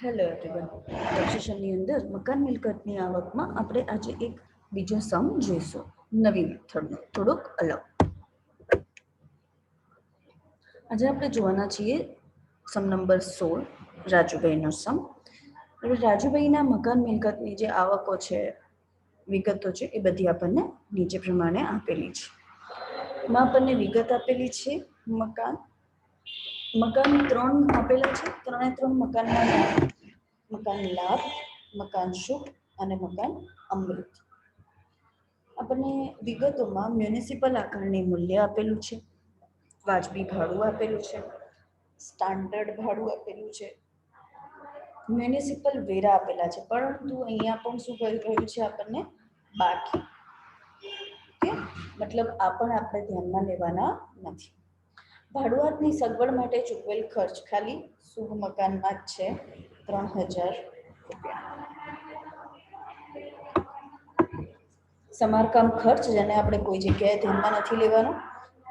Hello everyone સેશનની અંદર મકાન મિલકતની આવકમાં આપણે આજે એક બીજો સમ જોઈશું. નવી મેથડનો, થોડોક અલગ. આજે આપણે જોવાના છીએ સમ નંબર સોળ, રાજુભાઈનો સમ. હવે રાજુભાઈના મકાન મિલકતની જે આવકો છે, વિગતો છે, એ બધી આપણને નીચે પ્રમાણે આપેલી છે. માં આપણને વિગત આપેલી છે મકાન મકાન ત્રણ આપેલા છે. ત્રણે ત્રણ મકાનના મકાન લાભ, મકાન શુભ અને મકાન અમૃત. આપણને વિગતોમાં મ્યુનિસિપલ આકારણી મૂલ્ય આપેલું છે. વાજબી ભાડું આપેલું છે. સ્ટાન્ડર્ડ ભાડું આપેલું છે. મ્યુનિસિપલ વેરા આપેલા છે. પરંતુ અહીંયા પણ શું કરી રહ્યું છે આપણને? બાકી. મતલબ આ પણ આપણે ધ્યાનમાં લેવાના નથી. ભાડુઆતની સગવડ માટે ચૂકવેલ ખર્ચ ખાલી શુભ મકાનમાં જ છે, ત્રણ હજાર રૂપિયા. સમારકામ ખર્ચ જેને આપણે કોઈ જગ્યાએ ધ્યાનમાં નથી લેવાનો,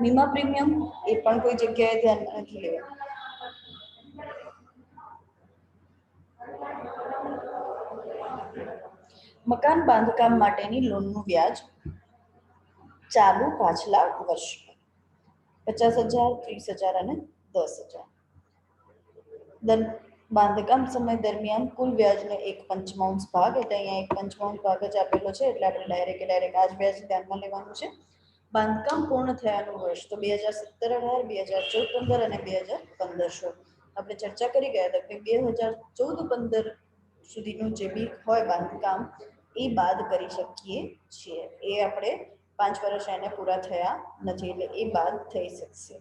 વીમા પ્રીમિયમ એ પણ કોઈ જગ્યાએ ધ્યાનમાં નથી લેવાનું. મકાન બાંધકામ માટેની લોનનું વ્યાજ ચાલુ પાછલા વર્ષ. પચાસ હજાર, ત્રીસ હજાર અને દસ હજાર. બાંધકામ સમય દરમિયાન કુલ વ્યાજનો એક પંચમાંશ ભાગ, એટલે અહીંયા એક પંચમાંશ ભાગ જ આપેલો છે, એટલે આપણે ડાયરેક્ટ ડાયરેક્ટ આ જ વ્યાજ ધ્યાનમાં લેવાનું છે. બાંધકામ પૂર્ણ થયાનું વર્ષ, તો બે હજાર સત્તર અઢાર, બે હજાર ચૌદ પંદર અને બે હજાર પંદર સોળ આપણે ચર્ચા કરી ગયા હતા કે બે હજાર ચૌદ પંદર સુધીનું જે બી હોય બાંધકામ, એ બાદ કરી શકીએ છીએ. એ આપણે પાંચ વર્ષ એને પૂરા થયા નથી, એટલે એ બાદ થઈ શકશે.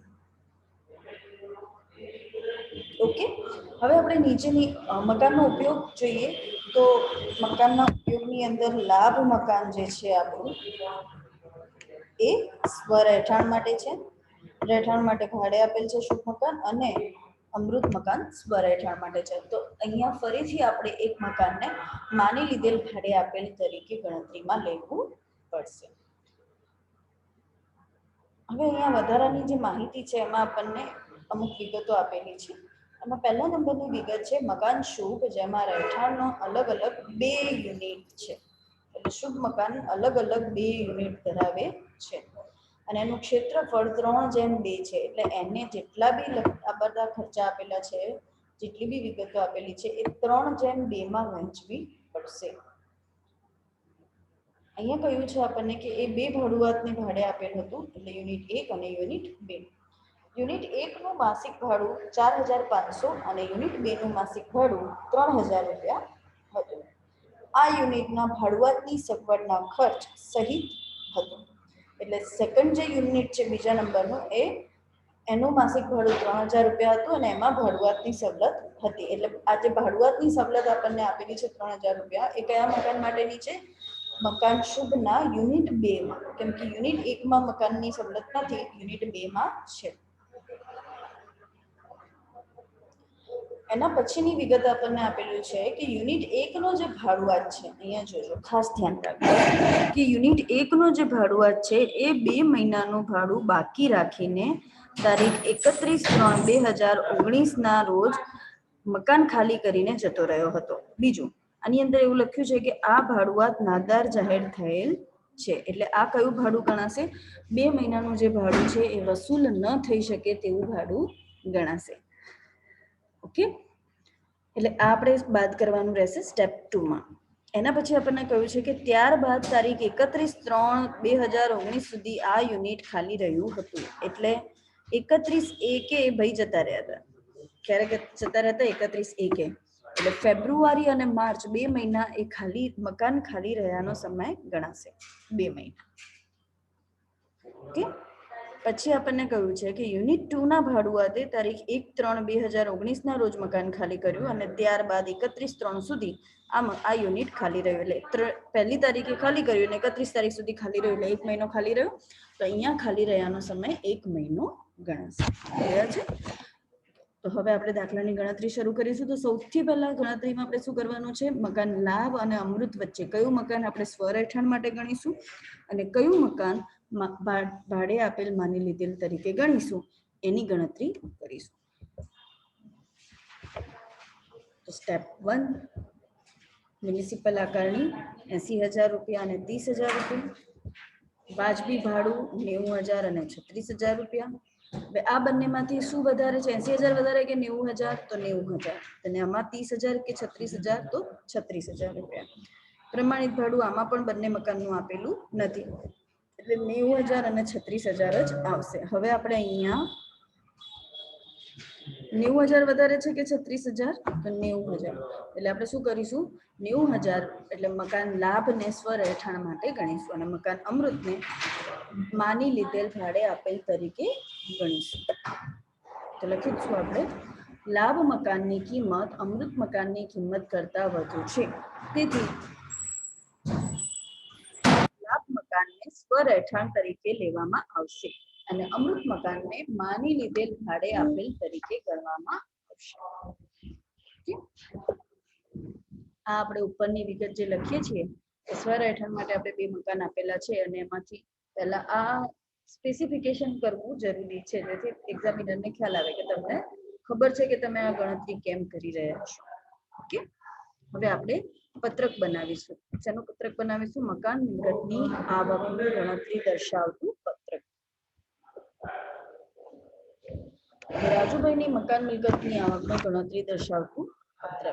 ઓકે હવે આપણે નીચેની મકાનનો ઉપયોગ જોઈએ તો મકાનના ઉપયોગની અંદર લાભ મકાન જે છે આપણું, એ સ્વરહેઠાણ માટે છે. રહેઠાણ માટે ભાડે આપેલ છે શુભ મકાન અને અમૃત મકાન સ્વરહેઠાણ માટે છે. તો અહીંયા ફરીથી આપણે એક મકાનને માની લીધેલ ભાડે આપેલ તરીકે ગણતરીમાં લેવું પડશે. હવે અહીંયા વધારાની જે માહિતી છે એમાં આપણને અમુક વિગતો આપેલી છે. એમાં પહેલા નંબરની વિગત છે, મકાન શુભ, જેમાં રહેઠાણનો અલગ અલગ બે યુનિટ છે. એટલે શુભ મકાન અલગ અલગ બે યુનિટ ધરાવે છે. અને એનું ક્ષેત્રફળ ત્રણ જેમ બે છે, એટલે એને જેટલા બી આ બધા ખર્ચા આપેલા છે, જેટલી બી વિગતો આપેલી છે, એ ત્રણ જેમ બેમાં વહેંચવી પડશે. અહીંયા કહ્યું છે આપણને કે એ બે ભાડુઆતને ભાડે આપેલ હતું, એટલે યુનિટ એક અને યુનિટ બે. યુનિટ એકનું માસિક ભાડું ચાર હજાર પાંચસો અને યુનિટ બેનું માસિક ભાડું ત્રણ હજાર રૂપિયા હતું. આ યુનિટના ભાડુઆતની સગવડના ખર્ચ સહિત હતું. એટલે સેકન્ડ જે યુનિટ છે, બીજા નંબરનું, એ એનું માસિક ભાડું ત્રણ હજાર રૂપિયા હતું અને એમાં ભાડુઆતની સવલત હતી. એટલે આ જે ભાડુઆતની સવલત આપણને આપેલી છે ત્રણ હજાર રૂપિયા, એ કયા મકાન માટેની છે? મકાન શુભના યુનિટ બે માં કેમ કે યુનિટ એકમાં મકાનની સવલત નથી યુનિટ બે માં છે. એના પછીની વિગત આપણને આપેલું છે કે યુનિટ એકનો જે ભાડુઆત છે, અહીંયા જોજો, ખાસ ધ્યાન રાખજો, કે યુનિટ એકનો જે ભાડુઆત છે, એ બે મહિનાનું ભાડું બાકી રાખીને તારીખ એકત્રીસ ત્રણ બે હજાર ઓગણીસના રોજ મકાન ખાલી કરીને જતો રહ્યો હતો. બીજું આની અંદર એવું લખ્યું છે કે આ ભાડુઆત નાદાર જાહેર થયેલ છે. એટલે આ કયું ભાડું ગણાશે? બે મહિનાનું જે ભાડું છે એ વસૂલ ન થઈ શકે તેવું ભાડું ગણાશે. ઓકે? એટલે આ આપણે બાદ કરવાનું રહેશે સ્ટેપ ટુમાં એના પછી આપણને કહ્યું છે કે ત્યારબાદ તારીખ એકત્રીસ ત્રણ બે હજાર ઓગણીસ સુધી આ યુનિટ ખાલી રહ્યું હતું. એટલે એકત્રીસ એકે ભાઈ જતા રહ્યા હતા. ક્યારે જતા રહેતા એકત્રીસ એકે. એટલે ફેબ્રુઆરી અને માર્ચ બે મહિના એ ખાલી, મકાન ખાલી રહ્યાનો સમય ગણાશે, બે મહિના. ઓકે? પછી આપણને કહ્યું છે કે યુનિટ ટુ ના ભાડુઆતે તારીખ એક ત્રણ બે હજાર ઓગણીસના રોજ મકાન ખાલી કર્યું અને ત્યારબાદ એકત્રીસ ત્રણ સુધી આ આ યુનિટ ખાલી રહ્યું. એટલે પહેલી તારીખે ખાલી કર્યું અને એકત્રીસ તારીખ સુધી ખાલી રહ્યું. એટલે એક મહિનો ખાલી રહ્યો. તો અહીંયા ખાલી રહ્યાનો સમય એક મહિનો ગણાશે. છે? તો હવે આપણે દાખલાની ગણતરી શરૂ કરીશું. તો સૌથી પહેલા ગણતરીમાં આપણે શું કરવાનું છે? મકાન લાભ અને અમૃત વચ્ચે કયું મકાન આપણે સ્વરહેઠાણ માટે ગણીશું? અને કયું મકાન ભાડે આપેલ માની લીધેલ તરીકે ગણીશું? એની ગણતરી કરીશું. તો સ્ટેપ વન મ્યુનિસિપલ આકારણી એસી હજાર રૂપિયા અને ત્રીસ હજાર રૂપિયા. વાજબી ભાડું નેવું હજાર અને છત્રીસ હજાર રૂપિયા. આ બંનેમાંથી શું વધારે છે? એસી હજાર વધારે કે નેવું હજાર? તો નેવું હજાર. અને આમાં ત્રીસ હજાર કે છત્રીસ હજાર? તો છત્રીસ હજાર રૂપિયા. પ્રમાણિત ભાડું આમાં પણ બંને મકાનનું આપેલું નથી. એટલે નેવું હજાર અને છત્રીસ હજાર જ આવશે. હવે આપણે અહીંયા નેવું હજાર વધારે છે કે છત્રીસ હજાર? તો નેવું હજાર. એટલે આપણે શું કરીશું? નેવું હજાર એટલે મકાન લાભ ને સ્વરહેઠાણ માટે ગણીશું અને મકાન અમૃતને માની લીધેલ ભાડે આપેલ તરીકે ગણીશું. તો લખીશું આપણે, લાભ મકાનની કિંમત અમૃત મકાનની કિંમત કરતા વધુ છે. તેથી લાભ મકાનને સ્વરહેઠાણ તરીકે લેવામાં આવશે. અને અમૃત મકાનને માની લીધેલ ભાડે આપેલ તરીકે ગણવામાં આવશે. આ આપણે ઉપરની વિગત જે લખીએ છીએ સ્વર હેઠળ માટે આપણે બે મકાન આપેલા છે અને એમાંથી પહેલા આ સ્પેસિફિકેશન કરવું જરૂરી છે. જેથી એક્ઝામિનરને ખ્યાલ આવે કે તમને ખબર છે કે તમે આ ગણતરી કેમ કરી રહ્યા છો. ઓકે? હવે આપણે પત્રક બનાવીશું. શેનું પત્રક બનાવીશું? મકાન મિલકતની આવકની ગણતરી દર્શાવતું પત્રક. રાજુભાઈની મકાન મિલકતની આવકની ગણતરી દર્શાવતું પત્ર.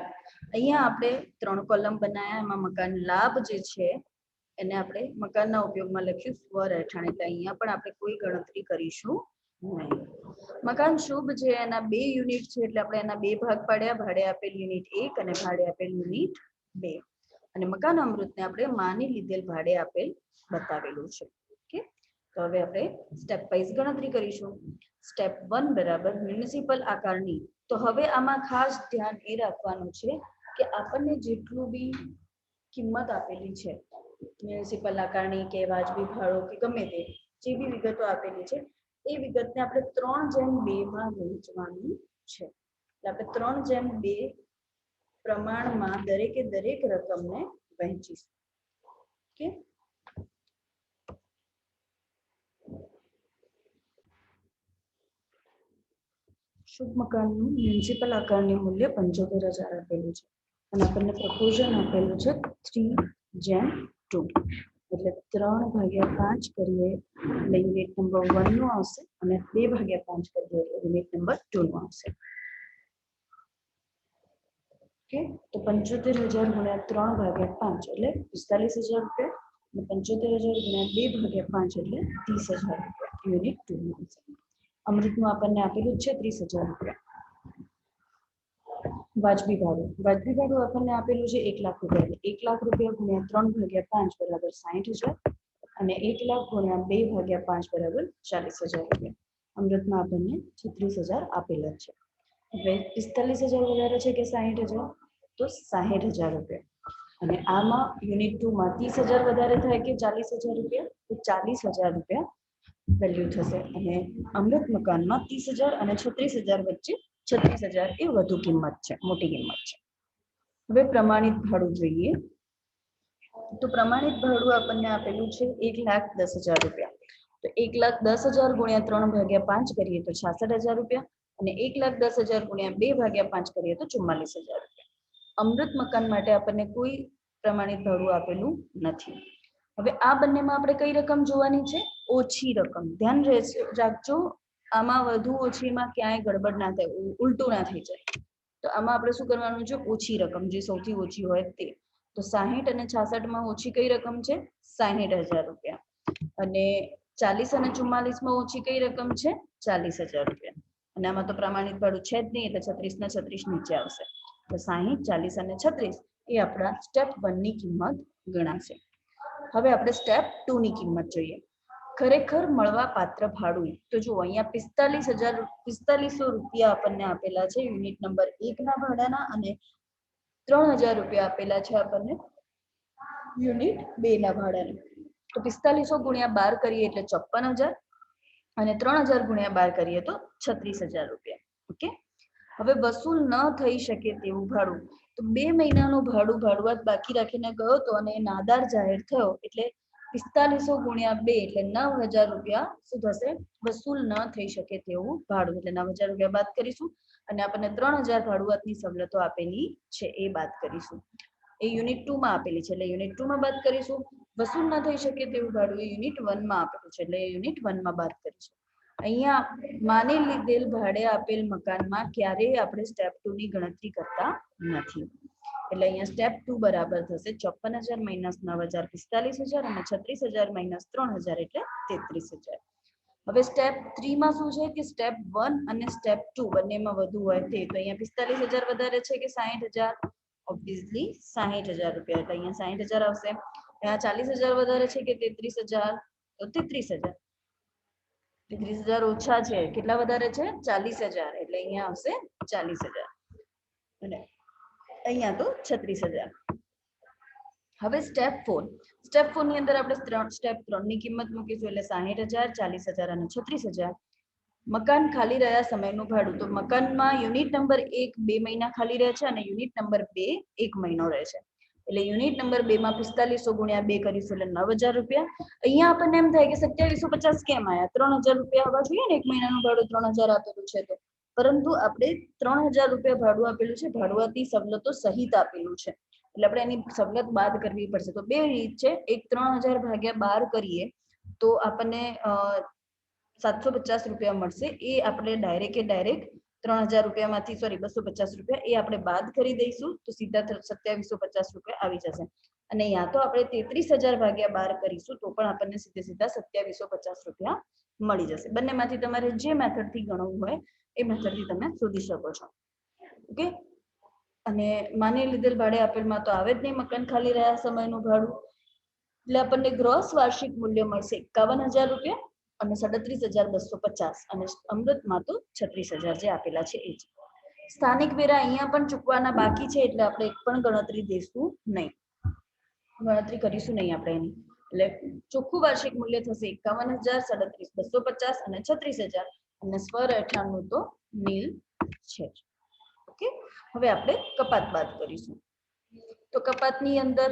અહીંયા આપણે ત્રણ કોલમ બનાવ્યા એમાં મકાન લાભ જે છે, એને આપણે મકાનના ઉપયોગમાં લખ્યું સ્વરહેઠાણ એટલે અહીંયા પણ આપણે કોઈ ગણતરી કરીશું નહીં. મકાન શુભ છે, એના બે યુનિટ છે, એટલે આપણે એના બે ભાગ પાડ્યા. ભાડે આપેલ યુનિટ એક અને ભાડે આપેલ યુનિટ બે. અને મકાન અમૃતને આપણે માની લીધેલ ભાડે આપેલ બતાવેલું છે. તો હવે આપણે સ્ટેપ વાઇઝ ગણતરી કરીશું. સ્ટેપ વન બરાબર મ્યુનિસિપલ આકારની. તો હવે આમાં ખાસ ધ્યાન એ રાખવાનું છે કે આપણને જેટલું બી કિંમત આપેલી છે મ્યુનિસિપલ આકારણી કે વાજબી ભાડો કે ગમે તે, જે બી વિગતો આપેલી છે, એ વિગતને આપણે ત્રણ જેમ બે માં વહેંચવાની છે. આપણે ત્રણ જેમ બે પ્રમાણમાં દરેકે દરેક રકમને વહેંચીશું. ઓકે? શુભ મકાનનું મ્યુનિસિપલ આકારણી મૂલ્ય પંચોતેર હજાર આપેલું છે. અને આપણને પ્રપોઝન આપેલું છે થ્રી જેમ ટુ એટલે ત્રણ ભાગ્યા પાંચ કરીએ એટલે યુનિટ નંબર વનનું આવશે અને બે ભાગ્યા પાંચ કરીએ એટલે યુનિટ નંબર ટુ નું આવશે. ઓકે? તો પંચોતેર હજાર ગુણ્યા ત્રણ ભાગ્યા પાંચ એટલે પિસ્તાલીસ હજાર રૂપિયા અને પંચોતેર હજાર ગુણ્યા બે ભાગ્યા પાંચ એટલે ત્રીસ હજાર રૂપિયા યુનિટ ટુ નું આવશે. અમૃતનું આપણને આપેલું છે ત્રીસ હજાર રૂપિયા. વાજબી ભાડું. વાજબી ભાડું આપણને આપેલું છે એક લાખ રૂપિયા. એક લાખ રૂપિયા ગુણ્યા ત્રણ ભાગ્યા પાંચ બરાબર સાહીઠ હજાર અને એક લાખ ગુણ્યા બે ભાગ્યા પાંચ બરાબર ચાલીસ હજાર રૂપિયા. અમૃતમાં આપણને છત્રીસ હજાર આપેલા છે. હવે પિસ્તાલીસ હજાર વધારે છે કે સાહીઠ હજાર? તો સાહીઠ હજાર રૂપિયા. અને આમાં યુનિટ ટુમાં ત્રીસ હજાર વધારે થાય કે ચાલીસ હજાર રૂપિયા? તો ચાલીસ હજાર રૂપિયા વેલ્યુ થશે. અને અમૃત મકાનમાં ત્રીસ હજાર અને છત્રીસ હજાર વચ્ચે છત્રીસ હજાર એ વધુ કિંમત છે, મોટી કિંમત છે. હવે પ્રમાણિત ભાડું જોઈએ. તો પ્રમાણિત ભાડું આપણને આપેલું છે એક લાખ દસ હજાર રૂપિયા. તો એક લાખ દસ હજાર ગુણ્યા ત્રણ ભાગ્યા પાંચ કરીએ તો છાસઠ હજાર રૂપિયા અને એક લાખ દસ હજાર ગુણ્યા બે ભાગ્યા પાંચ કરીએ તો ચુમ્માલીસ હજાર રૂપિયા. અમૃત મકાન માટે આપણને કોઈ પ્રમાણિત ભાડું આપેલું નથી. હવે આ બંનેમાં આપણે કઈ રકમ જોવાની છે? ઓછી રકમ. ધ્યાન રાખજો. આમાં વધુ ઓછીમાં ક્યાંય ગડબડ ના થાય ઉલટું ના થઈ જાય. તો આમાં આપણે શું કરવાનું છે? ઓછી રકમ, જે સૌથી ઓછી હોય તે. તો સાહીઠ અને છાસઠમાં ઓછી કઈ રકમ છે? સાહીઠ હજાર રૂપિયા. અને ચાલીસ અને ચુમ્માલીસમાં ઓછી કઈ રકમ છે? ચાલીસ હજાર રૂપિયા. અને આમાં તો પ્રમાણિત ભાડું છે જ નહીં, એટલે છત્રીસ ને છત્રીસ નીચે આવશે. તો સાહીઠ, ચાલીસ અને છત્રીસ એ આપણા સ્ટેપ વનની કિંમત ગણાશે. હવે આપણે સ્ટેપ ટુ ની કિંમત જોઈએ. ખરેખર મળવા પાત્ર ભાડું. તો જો અહીંયા પિસ્તાલીસ હજાર પિસ્તાલીસો રૂપિયા આપણને આપેલા છે યુનિટ નંબર એક ના ભાડાના અને ત્રણ હજાર રૂપિયા આપેલા છે આપણને યુનિટ બે ના ભાડાના. તો પિસ્તાલીસો ગુણ્યા બાર કરીએ એટલે ચોપન હજાર અને ત્રણ હજાર ગુણ્યા બાર કરીએ તો છત્રીસ હજાર રૂપિયા. ઓકે? હવે વસૂલ ન થઈ શકે તેવું ભાડું. તો બે મહિનાનું ભાડું ભાડુઆત બાકી રાખીને ગયો તો અને નાદાર જાહેર થયો એટલે પિસ્તાલીસો ગુણ્યા બે એટલે નવ હજાર રૂપિયા શું થશે? વસૂલ ન થઈ શકે તેવું ભાડું. એટલે નવ હજાર રૂપિયા બાદ કરીશું અને આપણને ત્રણ હજાર ભાડુઆતની સવલતો આપેલી છે, એ બાદ કરીશું. એ યુનિટ ટુ માં આપેલી છે, એટલે યુનિટ ટુ માં બાદ કરીશું. વસૂલ ન થઈ શકે તેવું ભાડું એ યુનિટ વનમાં આપેલું છે, એટલે યુનિટ વનમાં બાદ કરીશું. અહીંયા માની લીધેલ ભાડે આપેલ મકાનમાં ક્યારેય આપણે સ્ટેપ ટુ ની ગણતરી કરતા નથી. એટલે અહીંયા સ્ટેપ ટુ બરાબર થશે ચોપન હજાર માઇનસ નવ હજાર પિસ્તાલીસ હજાર અને છત્રીસ હજાર માઇનસ ત્રણ હજાર એટલે તેત્રીસ હજાર. હવે સ્ટેપ થ્રીમાં શું છે કે સ્ટેપ વન અને સ્ટેપ ટુ બંનેમાં વધુ હોય તે, તો અહીંયા પિસ્તાલીસ હજાર વધારે છે કે સાહીઠ હજાર? ઓબ્વિયસલી સાહીઠ હજાર રૂપિયા, એટલે અહીંયા સાહીઠ હજાર આવશે. અહીંયા ચાલીસ હજાર વધારે છે કે તેત્રીસ હજાર? તો તેત્રીસ હજાર. તેત્રીસ હજાર ઓછા છે, કેટલા વધારે છે? ચાલીસ હજાર, એટલે અહીંયા આવશે ચાલીસ હજાર. અને અહીંયા તો છત્રીસ હજાર. હવે સ્ટેપ ફોર સ્ટેપ ફોરની અંદર આપણે સ્ટેપ ત્રણની કિંમત મૂકીશું એટલે સાહીઠ હજાર, ચાલીસ હજાર અને છત્રીસ હજાર. મકાન ખાલી રહ્યા સમયનું ભાડું. તો મકાનમાં યુનિટ નંબર એક બે મહિના ખાલી રહે છે અને યુનિટ નંબર બે એક મહિનો રહે છે. એટલે યુનિટ નંબર બે માં પિસ્તાલીસો ગુણ્યા બે કરીશું એટલે નવ હજાર રૂપિયા. અહીંયા આપણને એમ થાય કે સત્યાવીસો પચાસ કેમ આયા? ત્રણ હજાર રૂપિયા આવવા જોઈએ ને? એક મહિનાનું ભાડું ત્રણ હજાર આપેલું છે તો. પરંતુ આપણે ત્રણ હજાર રૂપિયા ભાડું આપેલું છે, ભાડુઆતી સવલતો સહિત આપેલું છે. એટલે આપણે એની સવલત બાદ કરવી પડશે. તો બે રીત છે. એક ત્રણ હજાર ભાગ્યા બાર કરીએ, તો આપણને સાતસો પચાસ રૂપિયા મળશે. એ આપણે ડાયરેક્ટે ડાયરેક્ટ ત્રણ હજાર રૂપિયામાંથી, સોરી, બસો પચાસ રૂપિયા એ આપણે બાદ કરી દઈશું. તો સીધા સત્યાવીસો પચાસ રૂપિયા આવી જશે. અને યા તો આપણે તેત્રીસ હજાર ભાગ્યા બાર કરીશું, તો પણ આપણને સીધે સીધા સત્યાવીસો પચાસ રૂપિયા મળી જશે. બંનેમાંથી તમારે જે મેથડથી ગણવું હોય એ મેથડથી તમે શોધી શકો છો. ઓકે અને માની લીધેલ ભાડે આપેલમાં તો આવે જ નહીં મકાન ખાલી રહ્યા સમયનું ભાડું. એટલે આપણને ગ્રોસ વાર્ષિક મૂલ્ય મળશે એકાવન હજાર રૂપિયા અને સાડત્રીસ હજાર બસો પચાસ અને અમૃતમાં તો છત્રીસ હજાર જે આપેલા છે એ જ. સ્થાનિક વેરા અહીંયા પણ ચૂકવાના બાકી છે એટલે આપણે એક પણ ગણતરી દેશું નહીં. ગણતરી કરીશું નહીં આપણે એની. એટલે ચોખ્ખું વાર્ષિક મૂલ્ય થશે એકાવન હજાર સાડત્રીસ બસો પચાસ અને છત્રીસ હજાર. અને સ્વર રહેઠાણનું તો નીલ છે ઓકે? હવે આપણે કપાત બાદ કરીશું. તો કપાતની અંદર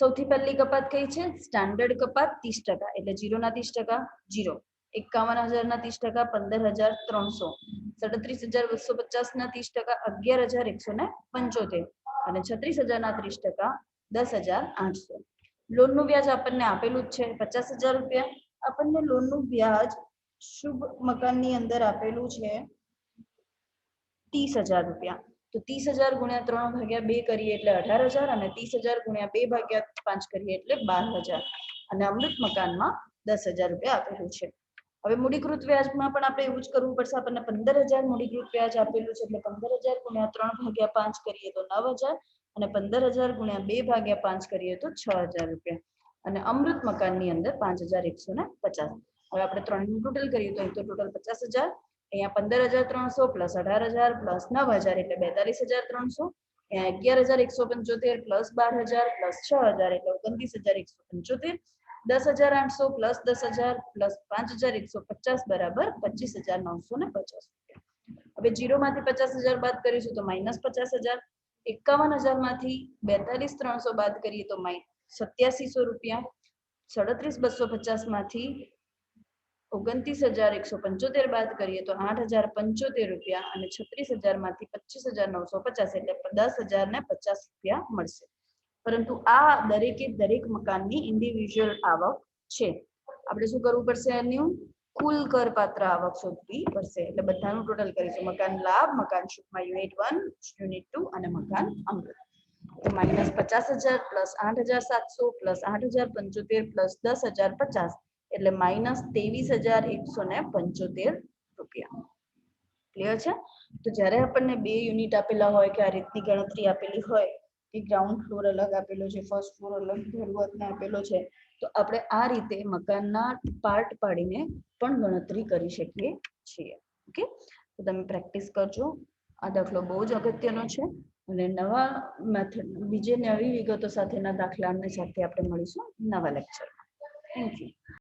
સૌથી પહેલી કપાત કઈ છે? સ્ટાન્ડર્ડ કપાત ત્રીસ ટકા, એટલે જીરો ના ત્રીસ ટકા જીરો એકાવન હજાર ના ત્રીસ ટકા, પંદર હજાર ત્રણસો. સડત્રીસ હજાર બસો પચાસ ના ત્રીસ ટકા, અગિયાર હજાર એકસો ને પંચોતેર. અને છત્રીસ હજાર ના ત્રીસ ટકા, દસ હજાર આઠસો. લોનનું વ્યાજ આપણને આપેલું જ છે, પચાસ હજાર રૂપિયા. આપણને લોનનું વ્યાજ શુભ મકાનની અંદર આપેલું છે ત્રીસ હજાર રૂપિયા. તો ત્રીસ હજાર ગુણ્યા ત્રણ ભાગ્યા બે કરીએ એટલે અઢાર હજાર અને ત્રીસ હજાર ગુણ્યા બે ભાગ્યા પાંચ કરીએ એટલે બાર હજાર. અને અમૃત મકાનમાં દસ હજાર રૂપિયા આપેલું છે. હવે મૂડીકૃત વ્યાજમાં પણ આપણે એવું જ કરવું પડશે, આપણને પંદર હજાર મૂડીકૃત વ્યાજ આપેલું છે એટલે પંદર હજાર ગુણ્યા ત્રણ ભાગ્યા પાંચ કરીએ તો નવ હજાર અને પંદર હજાર ગુણ્યા બે ભાગ્યા પાંચ કરીએ તો છ હજાર રૂપિયા. અને અમૃત મકાનની અંદર પાંચ હજાર એકસો ને પચાસ. હવે આપણે ત્રણનું ટોટલ કરીએ તો અહીં તો ટોટલ પચાસ હજાર, અહીંયા પંદર હજાર ત્રણસો પ્લસ અઢાર હજાર પ્લસ નવ હજાર એટલે બેતાલીસ હજાર ત્રણસો, અહીંયા અગિયાર હજાર એકસો પંચોતેર પ્લસ બાર હજાર પ્લસ છ હજાર એટલે ઓગણત્રીસ હજાર એકસો પંચોતેર, દસ હજાર આઠસો પ્લસ દસ હજાર પ્લસ પાંચ હજાર એકસો પચાસ બરાબર પચીસ હજાર નવસો ને પચાસ રૂપિયા. હવે જીરો માંથી પચાસ હજાર બાદ કરીશું તો માઇનસ પચાસ હજાર એકાવન હજારમાંથી બેતાલીસ ત્રણસો બાદ કરીએ તો સત્યાસીસો રૂપિયા, સાડત્રીસ બસો પચાસમાંથી ઓગણત્રીસ હજાર એકસો પંચોતેર બાદ કરીએ તો આઠ હજાર પંચોતેર રૂપિયા અને છત્રીસ હજારમાંથી પચીસ હજાર નવસો પચાસ એટલે દસ હજાર ને પચાસ રૂપિયા મળશે. પરંતુ આ દરેકે દરેક મકાનની ઇન્ડિવિજ્યુઅલ આવક છે. આપણે શું કરવું પડશે એનું? કુલ કરપાત્ર આવક શોધવી પડશે. એટલે બધાનું ટોટલ કરીશું. મકાન લાભ, મકાન શુલ્કમાં યુનિટ વન યુનિટ ટુ અને મકાન અમૃત. માઇનસ પચાસ હજાર પ્લસ આઠ હજાર સાતસો પ્લસ આઠ હજાર પંચોતેર પ્લસ દસ હજાર પચાસ. એટલે માઇનસ ત્રેવીસ હજાર એકસો ને પંચોતેર રૂપિયા. ક્લિયર છે? તો જ્યારે આપણને બે યુનિટ આપેલા હોય કે આ રીતની ગણતરી આપેલી હોય, કે ગ્રાઉન્ડ ફ્લોર અલગ આપેલો છે ફર્સ્ટ ફ્લોર અલગ શરૂઆતને આપેલો છે, તો આપણે આ રીતે મકાનના પાર્ટ પાડીને પણ ગણતરી કરી શકીએ છીએ. ઓકે તો તમે પ્રેક્ટિસ કરજો. આ દાખલો બહુ જ અગત્યનો છે. અને નવા મેથડ બીજે નવી વિગતો સાથેના દાખલાને સાથે આપણે મળીશું નવા લેક્ચરમાં થેન્ક યુ